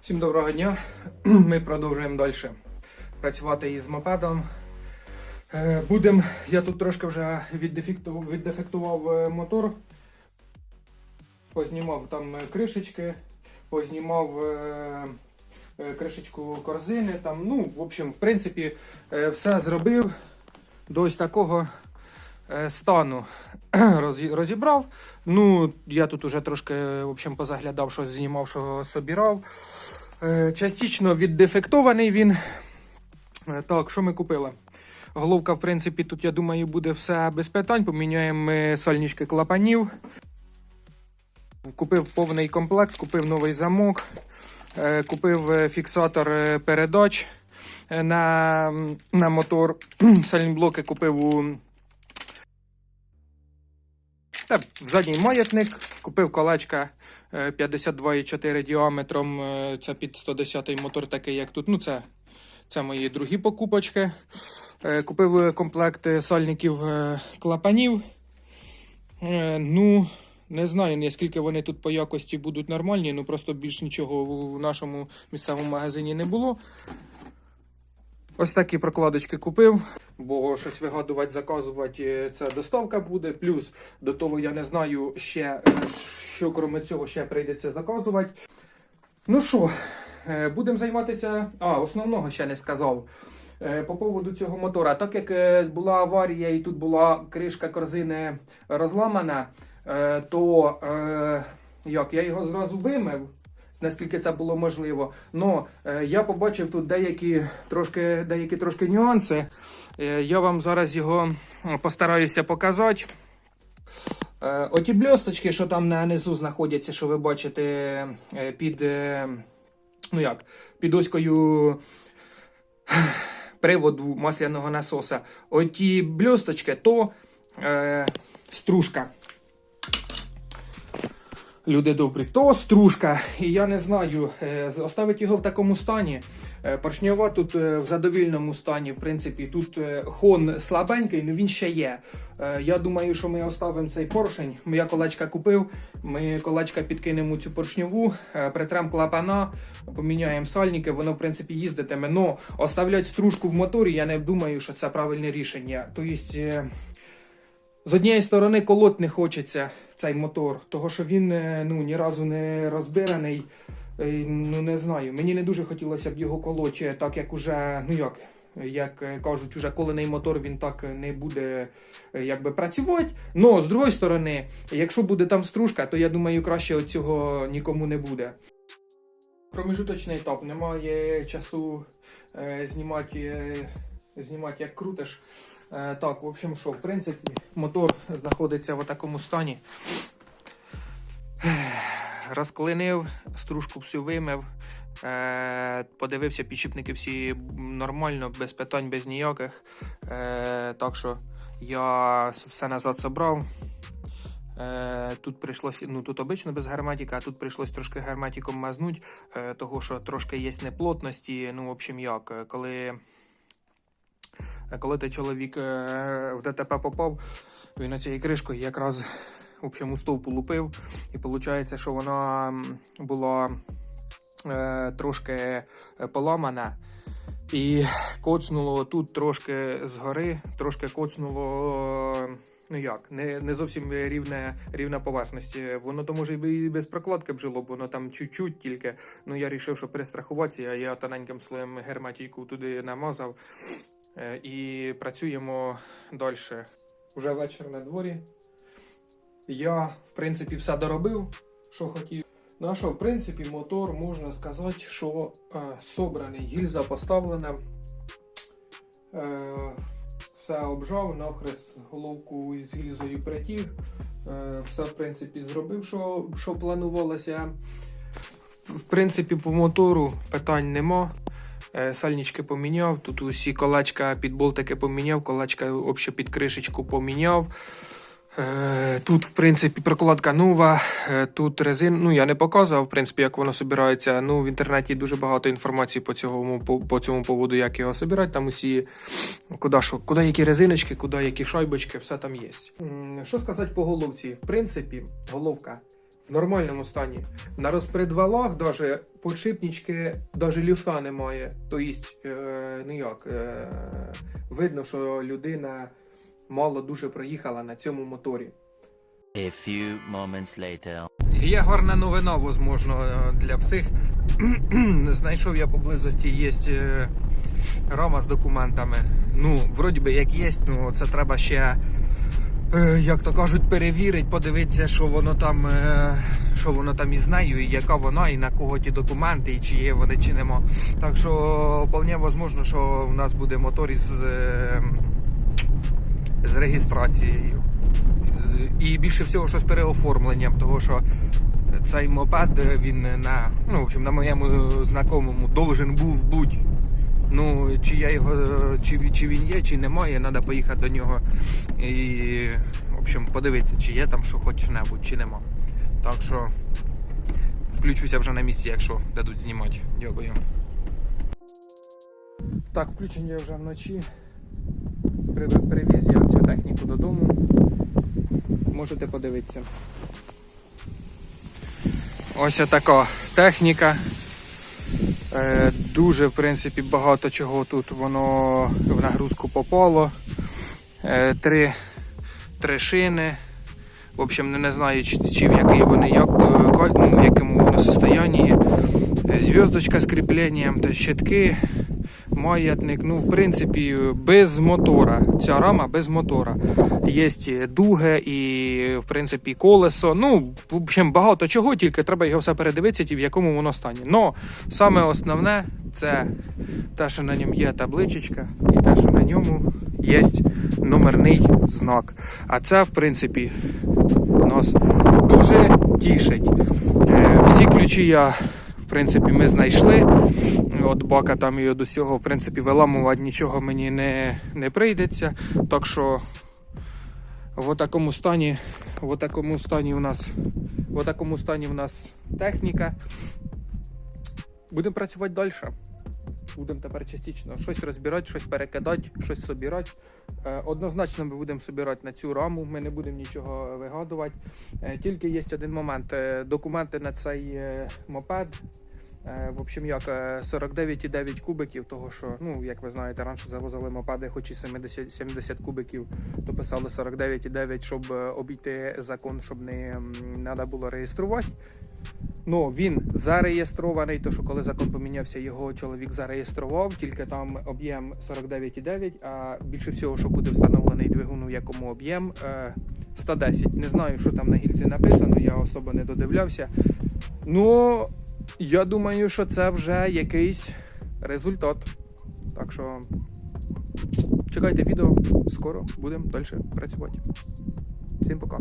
Всім доброго дня. Ми продовжуємо далі працювати із мопедом. Е, Будем, я тут трошки вже віддефектував, е, мотор, познімав там е, кришечки, познімав кришечку корзини. Там, ну, в общем, в принципі, все зробив до ось такого стану. Розібрав. Ну, я тут уже трошки в общем, позаглядав, що знімав, що собирав. Е, Частично віддефектований він. Е, Так, що ми купили? Головка, в принципі, тут, я думаю, буде все без питань. Поміняємо ми сальнички клапанів. Купив повний комплект, купив новий замок, е, купив е, фіксатор е, передач е, на, на мотор. Сальнблоки купив у та, в задній маятник, купив колечка е, 52,4 діаметром. е, Це під 110 мотор, такий як тут. Ну, це, це мої другі покупочки. Е, Купив е, комплект е, сальників е, клапанів. Е, Ну, не знаю, наскільки вони тут по якості будуть нормальні, ну просто більш нічого в нашому місцевому магазині не було. Ось такі прокладочки купив, бо щось вигадувати, заказувати е, це доставка буде. Плюс до того я не знаю ще, е, що крім цього ще прийдеться заказувати. Ну що, е, будемо займатися. А, основного ще не сказав. По поводу цього мотора. Так як була аварія і тут була кришка корзини розламана, то як, я його зразу вимив наскільки це було можливо. Е, я побачив тут деякі трошки, деякі трошки нюанси. Е, я вам зараз його постараюся показати. Е, оті бльосточки, що там на низу знаходяться, що ви бачите під, ну як, під оською приводу масляного насоса. Оті бльосточки, то е, стружка люди добрі, то стружка, і я не знаю, е, оставити його в такому стані. Е, Поршньова тут е, в задовільному стані, в принципі, тут хон слабенький, але він ще є. Я думаю, що ми оставимо цей поршень. Я колечка купив, ми колечка підкинемо цю поршньову, притрем клапана, поміняємо сальники, воно в принципі їздитиме. Но оставляти стружку в моторі, я не думаю, що це правильне рішення. Тобто. З однієї сторони колоть не хочеться цей мотор, того що він е, ну, ні разу не розбираний. Е, Ну не знаю. Мені не дуже хотілося б його колоть, е, так як уже, ну як, як кажуть, уже колений мотор він так не буде якби працювати. Но з другої сторони, якщо буде там стружка, то я думаю, краще цього нікому не буде. Промежуточний етап. Немає часу е, знімати, е, знімати як крутиш. Е, так, в общем, що, в принципі, мотор знаходиться в такому стані. Розклинив, стружку всю вимив, е, подивився, підшипники всі нормально, без питань, без ніяких. Е, так що я все назад забрав. Тут прийшлося, ну тут обично без герметика, а тут прийшлось трошки герметиком мазнуть, того що трошки є неплотності. Ну, в общем, як, е, коли коли той чоловік е, в ДТП попав, він оцією кришкою якраз в общем, у стовпу лупив. І виходить, що вона була е, трошки е, поламана. І коцнуло тут трошки згори, трошки коцнуло. Ну як, не, не зовсім рівне, рівна поверхність. Воно то може і без прокладки б жило, бо воно там чуть-чуть тільки. Ну я вирішив, що перестрахуватися, я тоненьким слоєм герметику туди намазав. Е, і працюємо далі. Уже вечір на дворі. Я, в принципі, все доробив, що хотів. Ну що, в принципі, мотор можна сказати, що е, собраний, гільза поставлена. Е, все обжав, навхрест головку з гільзою притіг. Е, все, в принципі, зробив, що, що планувалося. В принципі, по мотору питань нема. Е, Сальнички поміняв, тут усі колечка під болтики поміняв, колечка обще під кришечку поміняв. Е, Тут, в принципі, прокладка нова. Е, Тут резин. Ну, я не показував, в принципі, як воно собирається. Ну, в інтернеті дуже багато інформації по цьому, по, по цьому поводу, як його собирати. Там усі куди, що, куди які резиночки, куди які шайбочки, все там є. Що сказати по головці? В принципі, головка в нормальному стані. На розпредвалах даже подшипнички, даже люфта немає. Тобто, е, ну як, е, видно, що людина мало дуже проїхала на цьому моторі. A few moments later. Є гарна новина, возможно, для всіх. Знайшов я поблизості є е, рама з документами. Ну, вроді би, як є, ну це треба ще, як то кажуть, перевірити, подивитися, що воно там, е, що воно там із нею, і яка вона, і на кого ті документи, і чи є вони, чи нема. Так що вполне возможно, що в нас буде мотор із, е, з реєстрацією. І більше всього, що з переоформленням, того що цей мопед він на, ну, в общем, на моєму знакомому должен був бути. Ну, чи я його, чи, чи він є, чи немає, треба поїхати до нього і, в общем, подивитися, чи є там що хоч небудь, чи нема. Так що включуся вже на місці, якщо дадуть знімати. Дякую. Так, включення вже вночі. Привіз я цю техніку додому. Можете подивитися. Ось така техніка. Е, дуже, в принципі, багато чого тут воно в нагрузку попало. Е, три, три шини. В общем, не, знаю, чи, чи в який вони, як, е, ну, якому воно состоянні. Зв'язочка з кріпленням та щитки, маятник. Ну, в принципі, без мотора. Ця рама без мотора. Є дуги і, в принципі, колесо. Ну, в общем, багато чого, тільки треба його все передивитися, і в якому воно стані. Но саме основне це те, що на ньому є табличечка, і те, що на ньому є номерний знак. А це, в принципі, нас дуже тішить. Е, Всі ключі я, в принципі, ми знайшли. От бака там і до всього, в принципі, виламувати нічого мені не, не прийдеться. Так що в такому стані, в такому стані у нас, в такому стані у нас техніка. Будемо працювати далі. Будемо тепер частично щось розбирати, щось перекидати, щось собирати. Е, Однозначно ми будемо собирати на цю раму, ми не будемо нічого вигадувати. Е, Тільки є один момент. Е, Документи на цей мопед. Е, В общем, як е, 49,9 кубиків, того що, ну, як ви знаєте, раніше завозили мопеди, хоч і 70, 70 кубиків, то писали 49,9, щоб е, обійти закон, щоб не треба було реєструвати. Ну, він зареєстрований, то що коли закон помінявся, його чоловік зареєстрував, тільки там об'єм 49,9, а більше всього, що буде встановлений двигун, у якому об'єм е, 110. Не знаю, що там на гільзі написано, я особо не додивлявся. Ну, я думаю, що це вже якийсь результат. Так що чекайте відео, скоро будемо далі працювати. Всім пока!